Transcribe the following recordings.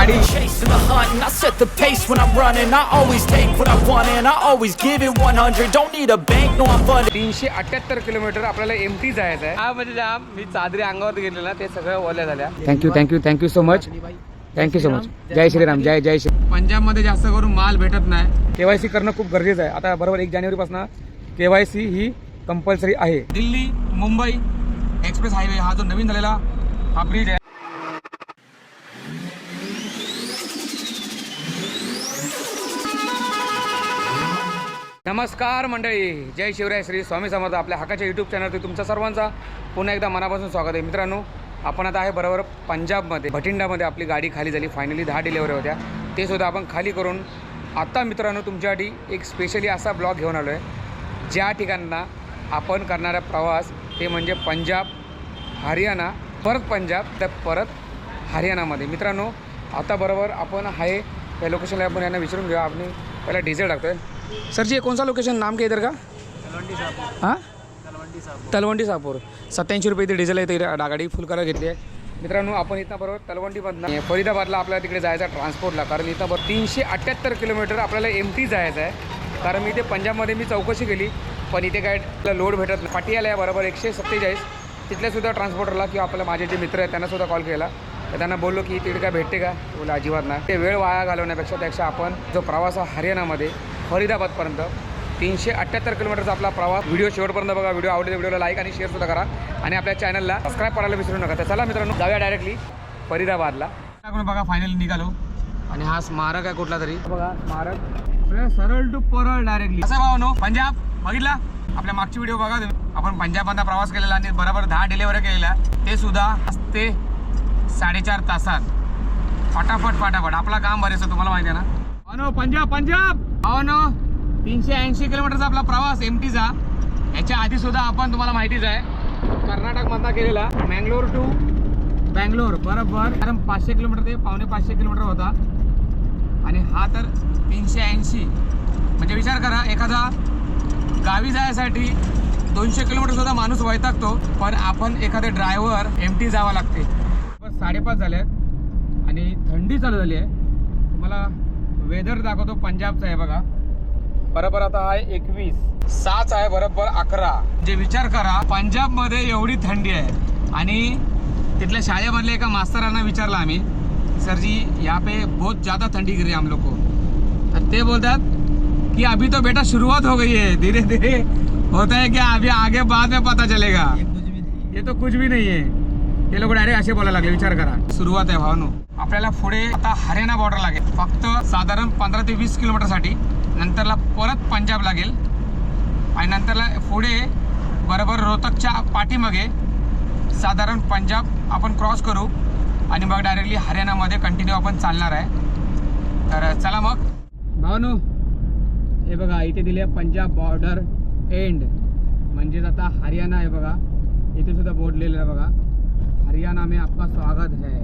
गाडी Chasing the hunt and I set the pace when I'm running. I always take what I want and I always give it 100. Don't need a bank, no I'm funded. तीनशे अठ्याहत्तर kilometre आपल्याला M T जायचं आहे. हा म्हणजे जाम मी चादरी अंगावर गेलेला ते सगळं ओल्या झाल्या. Thank you thank you thank you so much thank you so much जय श्रीराम जय जय श्री पंजाबमध्ये जास्त करून माल भेटत नाही. केवायसी करणं खूप गरजेचं आहे. आता बरोबर एक जानेवारीपासून केवायसी ही कंपल्सरी आहे. दिल्ली मुंबई एक्सप्रेस हायवे हा जो नवीन झालेला हा ब्रिज आहे. नमस्कार मंडळी जय शिवराय श्री स्वामी समर्थ. आपल्या हकाच्या यूट्यूब चॅनलवरती तुमचा सर्वांचा पुन्हा एकदा मनापासून स्वागत आहे. मित्रांनो आपण आता आहे बरोबर पंजाबमध्ये भटिंडामध्ये आपली गाडी खाली झाली. फायनली दहा डिलेवरी होत्या. ते सुद्धा आपण खाली करून आत्ता मित्रांनो तुमच्यासाठी एक स्पेशली असा ब्लॉग घेऊन आलो आहे ज्या ठिकाणांना आपण करणारा प्रवास ते म्हणजे पंजाब हरियाणा परत पंजाब तर परत हरियाणामध्ये. मित्रांनो आता बरोबर आपण आहे या लोकेशनला आपण यांना विचारून घेऊया. आपण पहिला डिझेल आहे सर जी ये कौन सा लोकेशन नाम क्या है इधर का? हां? तलवंडी सापूर. सत्याऐंशी रुपये इथे डिझेल आहे इथे गाडी फुल करायला घेतली आहे. मित्रांनो आपण इथं बरोबर तलवंडीमधनं फरीदाबादला आपल्याला तिकडे जायचं आहे ट्रान्सपोर्टला कारण इथं बरोबर तीनशे अठ्ठ्याहत्तर किलोमीटर आपल्याला एम टी जायचं आहे. कारण मी इथे पंजाबमध्ये मी चौकशी केली पण इथे काय लोड भेटत नाही. पाटियाला आहे बरोबर एकशे सत्तेचाळीस. तिथल्या सुद्धा ट्रान्सपोर्टरला किंवा आपल्या माझे जे मित्र आहेत त्यांना सुद्धा कॉल केला. तर त्यांना बोललो की तिकडे काय भेटते का? बोला अजिबात नाही. ते वेळ वाया घालवण्यापेक्षा त्यापेक्षा आपण जो प्रवास हा हरियाणामध्ये फरीदाबादपर्यंत. तीनशे अठ्ठ्याहत्तर किलोमीटरचा आपला प्रवास. व्हिडिओ शेवटपर्यंत बघा. व्हिडिओ आवडले व्हिडिओला लाईक आणि शेअर सुद्धा करा. आणि आपल्या चॅनलला सबस्क्राईब करायला विसरू नका. तर चला मित्रांनो जाऊया डायरेक्टली फरीदाबादला. बघा फायनली निघालो. आणि हा स्मारक आहे कुठला तरी. बघा स्मारक. सरळ टू परळ डायरेक्टली असं भाऊ नो पंजाब. बघितला? आपल्या मागची व्हिडिओ बघा तुम्ही. आपण पंजाबमधला प्रवास केलेला आणि बरोबर दहा डिलेवरी केलेल्या. ते सुद्धा ते साडेचार तासात. फटाफट फटाफट. आपला काम बरेच तुम्हाला माहिती आहे ना. अनो पंजाब! अहो ना तीनशे ऐंशी किलोमीटरचा आपला प्रवास एम टीचा याच्या आधी सुद्धा आपण तुम्हाला माहितीच आहे कर्नाटकमधला केलेला मँगलोर टू बँगलोर बरोबर. कारण पाचशे किलोमीटर ते पावणे पाचशे किलोमीटर होता. आणि हा तर तीनशे ऐंशी. म्हणजे विचार करा एखादा गावी जायसाठी दोनशे किलोमीटर सुद्धा माणूस वैतागतो पण आपण एखादे ड्रायव्हर एम टी जावं लागते. बस साडेपाच झाले आहेत आणि थंडी चालू झाली आहे. तुम्हाला वेदर दाखवतो पंजाबचा आहे बघा. बरोबर आता आहे एकवीस. साच आहे बरोबर अकरा. जे विचार करा पंजाबमध्ये एवढी थंडी आहे. आणि तिथल्या शाळेमधल्या एका मास्तरांना विचारलं आम्ही सर जी यहाँ पे बहुत ज़्यादा ठंडी गिरी है हम लोग को. तर ते बोलतात कि अभी तो बेटा शुरुआत हो गई है. धीरे धीरे होता है क्या अभी आगे बाद में पता चलेगा. ये तो कुछ भी नहीं है. ते लोक डायरेक्ट असे बोलायला लागले विचार करा. सुरुवात आहे भावनो. आपल्याला पुढे आता हरियाणा बॉर्डर लागेल. फक्त साधारण पंधरा ते वीस किलोमीटरसाठी नंतरला परत पंजाब लागेल. आणि नंतरला पुढे बरोबर रोहतकच्या पाठीमागे साधारण पंजाब आपण क्रॉस करू. आणि मग डायरेक्टली हरियाणामध्ये कंटिन्यू आपण चालणार आहे. तर चला मग. भावनो हे बघा इथे दिले पंजाब बॉर्डर एंड म्हणजेच आता हरियाणा आहे बघा. इथे सुद्धा बोर्ड लिहिलेलं आहे बघा. हरियाणा में आपका स्वागत है।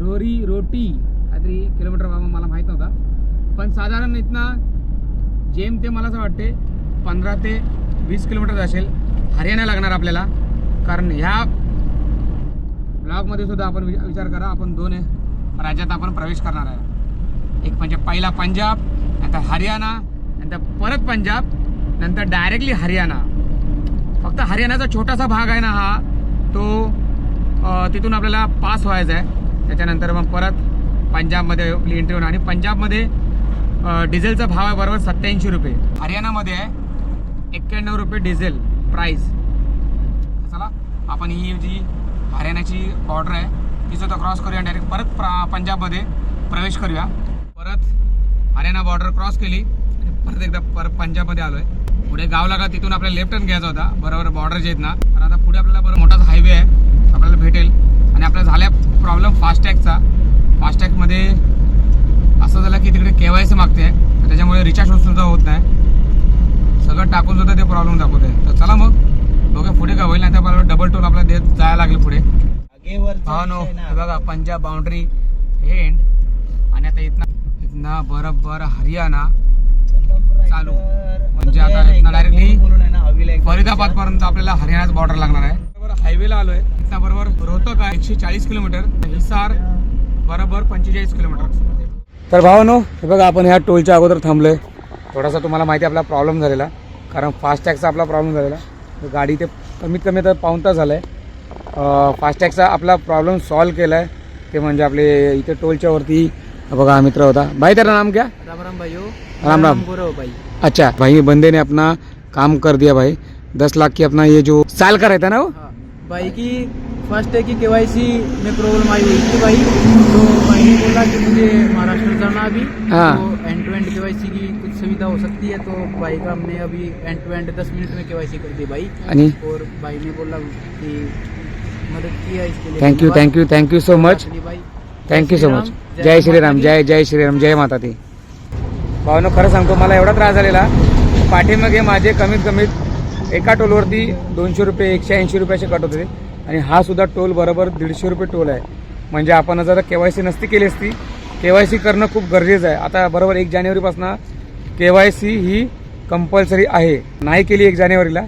रोरी रोटी काहीतरी किलोमीटर बाबा मला माहीत नव्हता. पण साधारण इथनं जेम ते मला असं वाटते पंधरा ते वीस किलोमीटर असेल हरियाणा लागणार आपल्याला. कारण ह्या ब्लॉगमध्ये सुद्धा आपण वि- विचार करा आपण दोन राज्यात आपण प्रवेश करणार आहे. एक म्हणजे पहिला पंजाब नंतर हरियाणा नंतर परत पंजाब नंतर डायरेक्टली हरियाणा. फक्त हरियाणाचा छोटासा भाग आहे ना हा. तो तिथून आपल्याला पास व्हायचा आहे. त्याच्यानंतर मग परत पंजाबमध्ये आपली एंट्री होणार. आणि पंजाबमध्ये डिझेलचा भाव आहे बरोबर सत्याऐंशी रुपये. हरियाणामध्ये आहे एक्क्याण्णव रुपये डिझेल प्राईस चला आपण ही जी हरियाणाची बॉर्डर आहे ती सुद्धा क्रॉस करूया डायरेक्ट परत प्रा पंजाबमध्ये प्रवेश करूया. परत हरियाणा बॉर्डर क्रॉस केली. आणि परत एकदा परत पंजाबमध्ये आलो आहे पुढे गाव लागा तिथून आपल्याला लेफ्ट टर्न घ्यायचा होता. बरोबर बॉर्डर जे आहेत ना. तर आता पुढे आपल्याला बरं मोठाच हायवे आहे. आपल्याला भेटेल. आणि आपल्याला झाल्या प्रॉब्लेम फास्टॅगचा फास्टॅगमध्ये असं झालं की तिकडे के वाय सी मागते. आहे त्याच्यामुळे रिचार्ज सुद्धा होत नाही. सगळं टाकून सुद्धा ते प्रॉब्लेम दाखवते. तर चला मग. बघा पुढे का होईल. नाही तर मला डबल टोल आपल्याला देत जायला लागले पुढे. हा नो बघा पंजाब बाउंड्री एंड आणि आता इथनं इथनं बरोबर हरियाणा. चालू. म्हणजे आता इथं डायरेक्टली फरिदाबाद पर्यंत आपल्याला हरियाणाच बॉर्डर लागणार आहे. बरोबर हायवेला आलोय. इथं बरोबर रोहतक आहे एकशे चाळीस किलोमीटर. हिसार बरोबर पंचेचाळीस किलोमीटर. तर भावानो हे बघा आपण ह्या टोलच्या अगोदर थांबलोय. थोडासा तुम्हाला माहिती आपला प्रॉब्लेम झालेला. कारण फास्टॅगचा आपला प्रॉब्लेम झालेला. गाडी ते कमीत कमी तर पाऊण तास झाला आहे फास्टॅगचा आपला प्रॉब्लेम सॉल्व केला आहे ते म्हणजे आपले इथे टोलच्या वरती बघा हा मित्र होता. भाई त्याला नाम क्या? राम राम भाइयों हो. राम राम। गौरव भाई। अच्छा भाई बंदे ने अपना काम कर दिया भाई। दस लाख की अपना ये जो साल का रहता है ना वो? हाँ भाई की फ़र्स्ट है कि केवाईसी में प्रॉब्लम आई हुई थी भाई। तो भाई ने बोला कि मुझे महाराष्ट्र जाना अभी। हाँ। तो एंड टू एंड केवाईसी की कुछ सुविधा हो सकती है तो भाई का हमने अभी एंड टू एंड दस मिनट में केवाईसी कर दी भाई। और भाई ने बोला कि मदद किया इसके लिए थँक्यू धन्यवाद। Thank you thank you so much भाई थँक्यू सो मच जय श्री राम जय जय श्री राम जय माता दी। भावनो खरं सांगतो मला एवढा त्रास झालेला. पाठीमागे माझे कमीत कमीत एका टोलवरती दोनशे रुपये एकशे ऐंशी रुपयाचे कट होते आणि हा सुद्धा टोल बरोबर दीडशे रुपये टोल आहे. म्हणजे आपण जर के वाय सी नसती केली असती. के वाय सी करणं खूप गरजेचं आहे. आता बरोबर एक जानेवारीपासून के वाय सी ही कंपल्सरी आहे. नाही केली एक जानेवारीला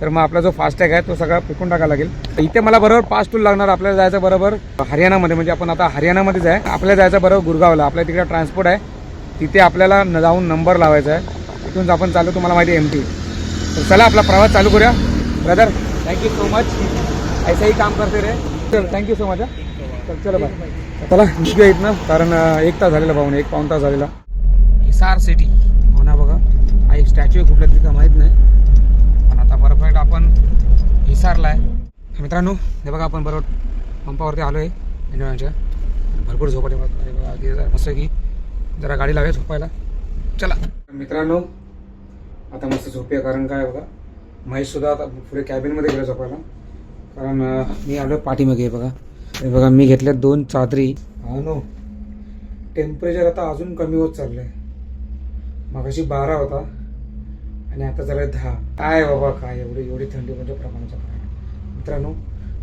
तर मग आपला जो फास्टॅग आहे तो सगळा फेकून टाकावा लागेल. इथे मला बरोबर पाच टूल लागणार. आपल्याला जायचं बरोबर हरियाणामध्ये. म्हणजे आपण आता हरियाणामध्येच आहे. आपल्याला जायचं बरोबर गुरगावला. आपल्या तिकडे ट्रान्सपोर्ट आहे. तिथे आपल्याला न जाऊन नंबर लावायचा आहे. तिथून आपण चालू तुम्हाला माहिती आहे एम टी तर चला आपला प्रवास चालू करूया. ब्रदर थँक्यू सो मच ऐसा ही काम करते रे. चल थँक्यू सो मच चल चला बाय चला निघूया इथनं कारण एक तास झालेला भाऊन एक पाऊन तास झालेला. हिसार सिटी हो ना बघा. हा एक स्टॅच्यू आहे कुठल्या तिथं माहीत नाही. पण आता परफेक्ट आपण हिसारला आहे. तर मित्रांनो हे बघा आपण बरोबर पंपावरती आलो आहे भरपूर जरा मस्त की जरा गाडी लावूया झोपायला. चला. मित्रांनो आता मस्त झोपूया कारण काय बघा महेश सुद्धा आता पुढे कॅबिनमध्ये गेला झोपायला. कारण मी आलो पाठीमागे आहे बघा. हे बघा मी घेतल्या दोन चादरी. हा नो टेम्परेचर आता अजून कमी होत चाललंय. मगाशी बारा होता आणि आता झालं दहा. काय बाबा काय एवढी एवढी थंडी म्हणजे प्रमाणाच्या काय मित्रांनो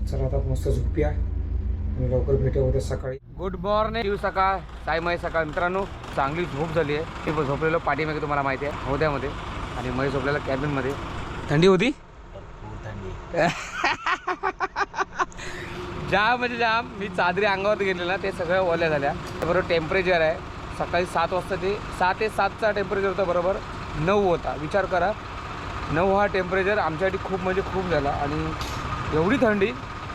चला आता मस्त झोपूया. आणि लवकर भेटूया उद्या सकाळी. गुड मॉर्निंग सकाळ साई सकाळ. मित्रांनो चांगली झोप झाली आहे. मी झोपलेलो पाठीमागे तुम्हाला माहिती आहे. होद्यामध्ये आणि मै झोपलेला कॅबिनमध्ये थंडी होती? जाम म्हणजे जाम. मी चादरी अंगावरती घेतलेला ते सगळ्या ओल्या झाल्या. बरोबर टेम्परेचर आहे. सकाळी सात वाजता ते सहा ते सातचा टेम्परेचर होता बरोबर. नऊ होता. विचार करा. नऊ हा टेम्परेचर आमच्यासाठी खूप म्हणजे खूप झाला. आणि एवढी थंडी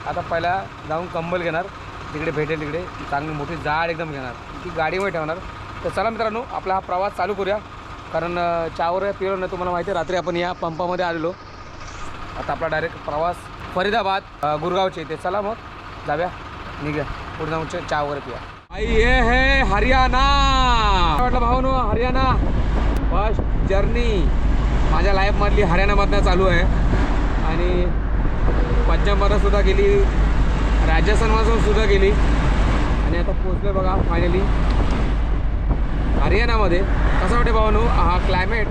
आता पहिला जाऊन कंबल घेणार. तिकडे भेटेल तिकडे. चांगली मोठी जाड एकदम घेणार. ती गाडीवर ठेवणार. तर चला मित्रांनो आपला हा प्रवास चालू करूया. कारण चहावर पिलो ना तुम्हाला माहिती आहे रात्री आपण या पंपामध्ये आलेलो. आता आपला डायरेक्ट प्रवास फरीदाबाद गुरगावचे इथे. चला मग जाऊया. निघ्या. पुढे जाऊन चा- चहा वगैरे पिया आई हे हे हरियाणा! वाटलं भाऊ हरियाणा? फर्स्ट जर्नी माझ्या लाईफमधली हरियाणामधनं चालू आहे. आणि पंजाबमधून सुद्धा गेली राजस्थानमधून सुद्धा गेली. आणि आता पोचलो बघा फायनली हरियाणामध्ये. कसं वाटते भावानू? हा क्लायमेट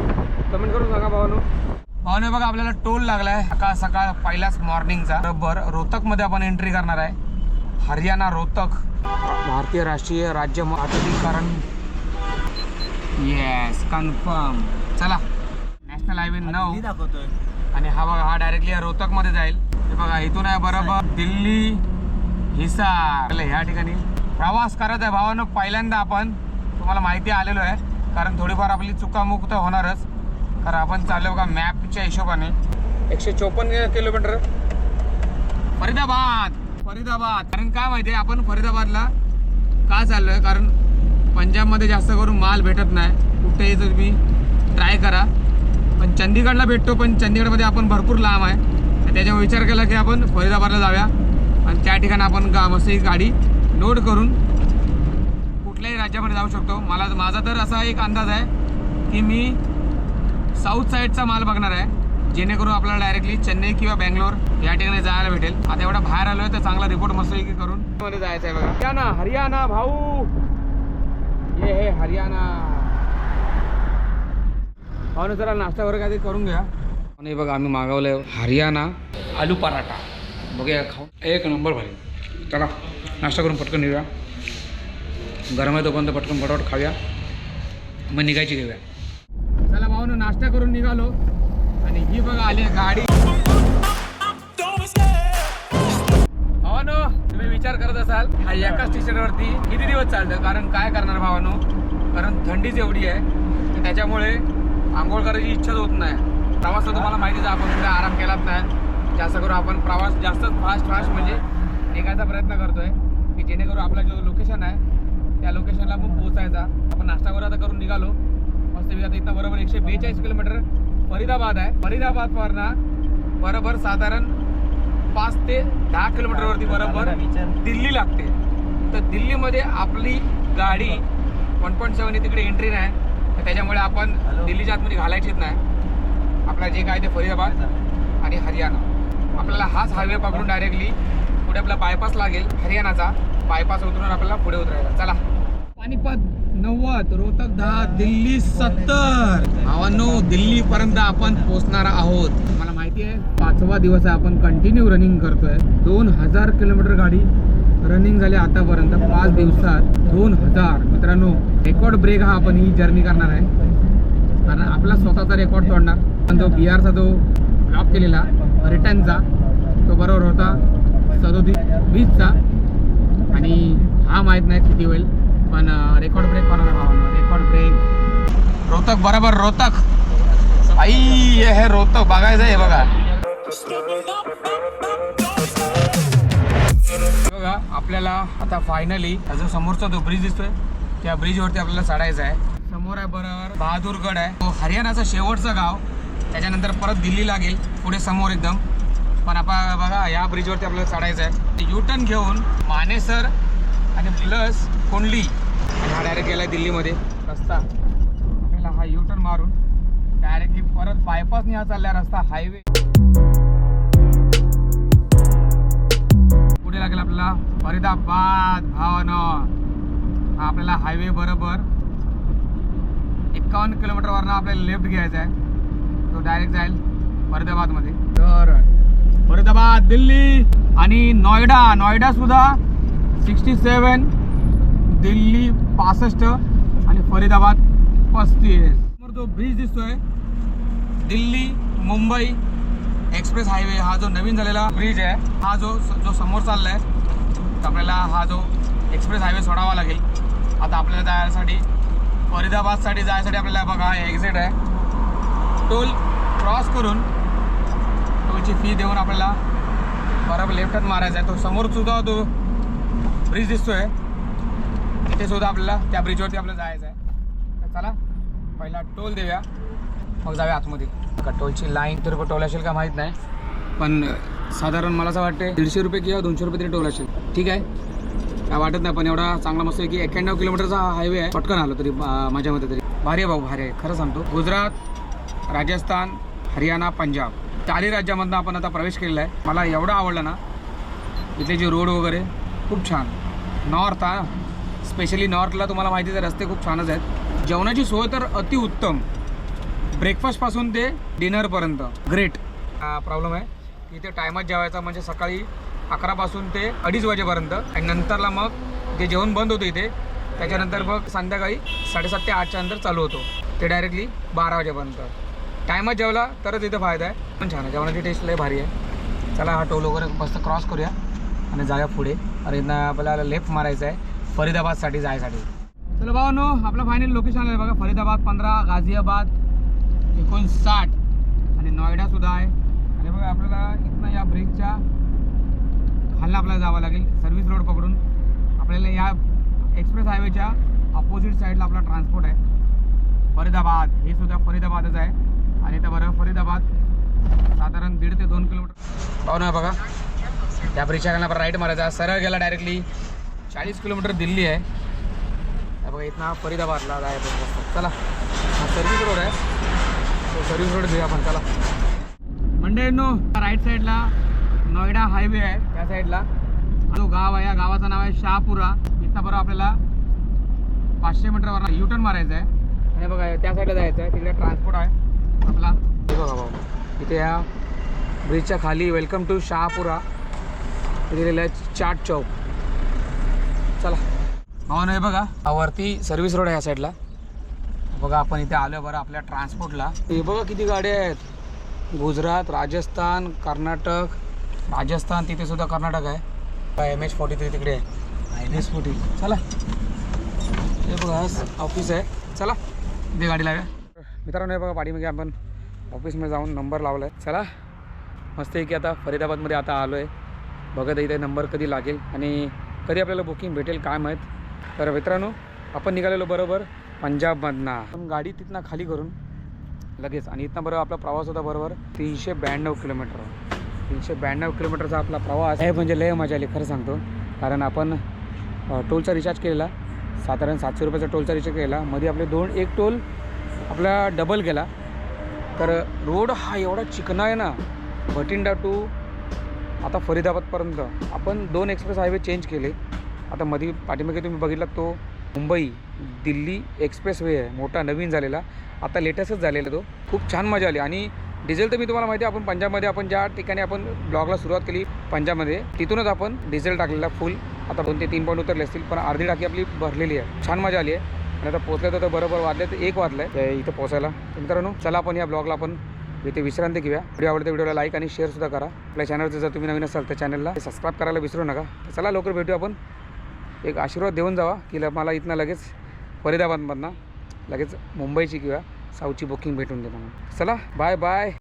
कमेंट करून सांगा भावानू. भावानू बघा आपल्याला टोल लागलाय. सकाळ सकाळ पहिलाच मॉर्निंगचा बरोबर रोहतकमध्ये आपण एंट्री करणार आहे. हरियाणा रोहतक. भारतीय राष्ट्रीय राज्य कारण येस कन्फर्म चला. नॅशनल हायवे नऊ. आणि हा बघा हा डायरेक्टली रोहतकमध्ये जाईल. हे बघा इथून आहे बरोबर दिल्ली हिसार. ह्या ठिकाणी. प्रवास करत आहे भावानं पहिल्यांदा आपण. तुम्हाला माहिती आलेलो आहे. कारण थोडीफार आपली चुकामुक्त होणारच. कारण आपण चाललो का मॅपच्या हिशोबाने. एकशे चोपन्न किलोमीटर. फरीदाबाद! फरीदाबाद! कारण काय माहिती आहे आपण फरीदाबादला का चाललो आहे कारण पंजाबमध्ये जास्त करून माल भेटत नाही. कुठेही जर तुम्ही ट्राय करा. पण चंदीगडला भेटतो पण चंदीगडमध्ये आपण भरपूर लांब आहे. त्याच्यावर विचार केला की आपण फरीदाबादला जाऊया. आणि त्या ठिकाणी आपण गा मस्त ही गाडी लोड करून कुठल्याही राज्यामध्ये जाऊ शकतो. मला माझा तर असा एक अंदाज आहे की मी साऊथ साईडचा माल बघणार आहे. जेणेकरून आपल्याला डायरेक्टली चेन्नई किंवा बँगलोर या ठिकाणी जायला भेटेल. आता एवढा बाहेर आलोय तर चांगला रिपोर्ट मस्त करून मध्ये जायचं आहे बघा. हरियाणा हरियाणा भाऊ! ये हे हरियाणा. हो ना जरा नाश्ता वगैरे काहीतरी करून घ्या. आणि बघा आम्ही मागवलंय हरियाणा आलू पराठा. बघूया खाऊ. एक नंबर भाई. चला नाश्ता करून पटकन येऊया. गरम आहे तोपर्यंत पटकन फटाफट खाऊया. मग निघायची घेऊया. चला भाऊ नाश्ता करून निघालो. आणि ही बघा आली गाडी. भावानो तुम्ही विचार करत असाल हा एकाच टी शर्टवरती किती दिवस चालतं? कारण काय करणार भावानो? कारण थंडीच एवढी आहे. त्याच्यामुळे आंघोळ करायची इच्छाच होत नाही. प्रवास तर तुम्हाला माहितीच आपण कुठे आराम केलाच नाही. जास्त करून आपण प्रवास जास्तच फास्ट फास्ट म्हणजे निघायचा प्रयत्न करतोय की जेणेकरून आपला जो लोकेशन आहे त्या लोकेशनला आपण पोहोचायचा. आपण नाश्ता वगैरे आता करून निघालो. मस्त आता इथं बरोबर एकशे बेचाळीस किलोमीटर फरीदाबाद आहे. फरीदाबादवरनं बरोबर साधारण पाच ते दहा किलोमीटरवरती बरोबर दिल्ली लागते. तर दिल्लीमध्ये आपली गाडी वन पॉईंट सेवन तिकडे एंट्री नाही. तर त्याच्यामुळे आपण दिल्लीच्या आतमध्ये घालायचीच नाही. आपला जे काय ते फरीदाबाद आणि हरियाणा. आपल्याला हाच हायवे पकडून डायरेक्टली पुढे आपला बायपास लागेल हरियाणाचा. बायपास उतरून आपल्याला पुढे उतरायचा चला. पानिपत नव्वद रोहतक दहा दिल्ली सत्तर. भावांनो दिल्ली पर्यंत आपण पोहोचणार आहोत. मला माहिती आहे पाचवा दिवस आहे आपण कंटिन्यू रनिंग करतोय. दोन हजार किलोमीटर गाडी रनिंग झाली आतापर्यंत पाच दिवसात दोन हजार. मित्रांनो रेकॉर्ड ब्रेक हा आपण ही जर्नी करणार आहे. कारण आपला स्वतःचा रेकॉर्ड तोडणार. पण जो बी आरचा जो ब्लॉक केलेला रिटर्नचा तो बरोबर होता. सदोतीस वीसचा. आणि हा माहीत नाही किती होईल पण रेकॉर्ड ब्रेक होणार रेकॉर्ड ब्रेक रोहतक बरोबर रोहतक. आई हे रोहतक बघायचं आहे बघा. बघा आपल्याला आता फायनली जो समोरचा जो ब्रिज दिसतोय त्या ब्रिजवरती आपल्याला चढायचं आहे. समोर आहे बरोबर बहादूरगड आहे. तो हरियाणाचा शेवटचं गाव. त्याच्यानंतर परत दिल्ली लागेल पुढे समोर एकदम. पण आपण बघा या ब्रिजवरती आपल्याला चढायचं आहे. यू टर्न घेऊन मानेसर आणि प्लस कोंडली हा डायरेक्ट गेला दिल्लीमध्ये. रस्ता. आपल्याला हा यू टर्न मारून डायरेक्टली परत बायपासने हा चालला रस्ता हायवे पुढे लागेल आपल्याला फरीदाबाद भावन हा आपल्याला हायवे बरोबर एकावन्न किलोमीटरवरनं आपल्याला लेफ्ट घ्यायचा आहे. तो डायरेक्ट जाईल फरीदाबादमध्ये. तर फरीदाबाद दिल्ली आणि नोएडा. नोएडा सुद्धा सिक्स्टी सेवन दिल्ली पासष्ट आणि फरीदाबाद पस्तीस. समोर जो ब्रिज दिसतोय दिल्ली मुंबई एक्सप्रेस हायवे हा जो नवीन झालेला ब्रिज आहे हा जो जो समोर चालला आहे तर आपल्याला हा जो एक्सप्रेस हायवे सोडावा लागेल. आता आपल्याला जायसाठी फरीदाबादसाठी जायसाठी आपल्याला बघा एक्झिट आहे. टोल क्रॉस करून रुपयाची फी देऊन आपल्याला बरोबर लेफ्ट मारायचा आहे. तो समोर सुद्धा तो ब्रिज दिसतोय. तिथे सुद्धा आपल्याला त्या ब्रिजवरती आपल्याला जायचं आहे तर चला पहिला टोल देऊया. मग जाऊया आतमध्ये. का टोलची लाईन तर टोल असेल का माहीत नाही. पण साधारण मला असं वाटते दीडशे रुपये किंवा दोनशे रुपये तरी टोल असेल. ठीक आहे? काय वाटत नाही पण एवढा चांगला मस्त आहे की एक्क्याण्णव किलोमीटरचा हायवे आहे. पटकन आलो तरी माझ्या मते तरी. भारी आहे भाऊ भारी आहे. खरं सांगतो. गुजरात राजस्थान हरियाणा पंजाब. चारही राज्यामधनं आपण आता प्रवेश केलेला आहे. मला एवढं आवडलं ना इथले जे रोड वगैरे खूप छान. नॉर्थ हा स्पेशली नॉर्थला तुम्हाला माहिती आहे रस्ते खूप छानच आहेत. जेवणाची सोय तर अतिउत्तम ब्रेकफास्टपासून ते डिनरपर्यंत ग्रेट प्रॉब्लेम आहे. इथे टायमात जेवायचा म्हणजे सकाळी अकरापासून ते अडीच वाजेपर्यंत. आणि नंतरला मग जे जेवण बंद होतं इथे त्याच्यानंतर मग संध्याकाळी साडेसात ते आठच्या नंतर चालू होतो. ते डायरेक्टली बारा वाजेपर्यंत. टायमात जेवला तरच इथं फायदा आहे. पण छान आहे. जेवणाची टेस्ट लय भारी आहे. चला हा टोल वगैरे मस्त क्रॉस करूया आणि जाऊया पुढे. आणि इथनं आपल्याला लेफ्ट मारायचं आहे. फरीदाबादसाठी जायसाठी. चला भाऊ नो आपलं फायनल लोकेशन आलं बघा. फरीदाबाद पंधरा गाझियाबाद एकोणसाठ. आणि नोएडासुद्धा आहे. आणि बघा आपल्याला इथनं या ब्रिजच्या खालला आपल्याला जावं लागेल. सर्व्हिस रोड पकडून. आपल्याला या एक्सप्रेस हायवेच्या अपोजिट साईडला आपला ट्रान्सपोर्ट आहे. फरीदाबाद. हे सुद्धा फरीदाबादच आहे. आणि इथं बरं फरीदाबाद साधारण दीड ते दोन किलोमीटर. पाहू ना बघा. त्या ब्रिजच्या खालनं आपण राईट मारायचा सरळ गेला डायरेक्टली चाळीस किलोमीटर दिल्ली आहे. बघा इथनं फरीदाबादला जायचं चला. हा सर्व्हिस रोड आहे. तो सर्व्हिस रोड घेऊया आपण. चला. म्हणजे नो राईट साईडला नोएडा हायवे आहे. त्या साईडला जो गाव आहे या गावाचं नाव आहे शहापुरा. इथं बरोबर आपल्याला पाचशे मीटरवर यू टर्न मारायचं आहे. आणि बघा त्या साईडला जायचं आहे. तिकडे ट्रान्सपोर्ट आहे. आपला. हे बघा भाऊ इथे या ब्रिजच्या खाली वेलकम टू शहापुरा. इथे लिहिलं आहे चाट चौक. चला. हो नाही बघा वरती सर्व्हिस रोड आहे या साईडला बघा आपण इथे आलो बरं आपल्या ट्रान्सपोर्टला हे बघा किती गाड्या आहेत. गुजरात राजस्थान कर्नाटक. राजस्थान तिथे सुद्धा कर्नाटक आहे. एम एच फोर्टी थ्री तिकडे आहे. एस फोर्टी चला. हे बघा ऑफिस आहे. चला. दे गाडी लाव्या. मित्रांनो हे बघा पाठीमागे आपण ऑफिसमध्ये जाऊन नंबर लावला आहे चला मस्त आहे की आता फरीदाबादमध्ये आता आलो आहे बघत इथे नंबर कधी लागेल आणि कधी आपल्याला बुकिंग भेटेल काय माहीत. तर मित्रांनो आपण निघालेलो बरोबर पंजाबमधनं. आपण गाडी तिथनं खाली करून लगेच आणि इथनं बरोबर आपला प्रवास होता बरोबर तीनशे ब्याण्णव किलोमीटर. तीनशे ब्याण्णव किलोमीटरचा आपला प्रवास. आहे म्हणजे लय मजा आली खरं सांगतो. कारण आपण टोलचा रिचार्ज केलेला. साधारण सातशे रुपयाचा टोलचा रिचार्ज केला मध्ये आपले दोन एक टोल आपला डबल गेला. तर रोड हा एवढा चिकना आहे ना भटिंडा टू आता फरीदाबादपर्यंत. आपण दोन एक्सप्रेस हायवे चेंज केले. आता मध्ये पाठीमागे तुम्ही बघितला तो मुंबई दिल्ली एक्सप्रेस वे आहे. मोठा नवीन झालेला. आता लेटेस्टच झालेला तो. खूप छान मजा आली. आणि डिझेल तर मी तुम्हाला माहिती आहे आपण पंजाबमध्ये आपण ज्या ठिकाणी आपण ब्लॉगला सुरुवात केली पंजाबमध्ये तिथूनच आपण डिझेल टाकलेला फुल आता दोन ते तीन पॉईंट उतरले असतील पण अर्धी टाकी आपली भरलेली आहे. छान मजा आली आहे. आणि आता पोचलं तर बरोबर वाजले तर एक वाजलं आहे इथं पोचायला. तर मित्रांनो चला आपण या ब्लॉगला आपण इथे विश्रांती घेऊया. व्हिडिओ आवडते व्हिडिओला लाईक आणि शेअरसुद्धा करा. आपल्या चॅनलचं जर तुम्ही नवीन असाल तर चॅनलला सबस्क्राईब करायला विसरू नका. तर चला लवकर भेटू आपण. एक आशीर्वाद देऊन जावा की ल- मला इथनं लगेच फरीदाबादमधनं लगेच मुंबईची किंवा साऊथची बुकिंग भेटून दे म्हणून. चला बाय बाय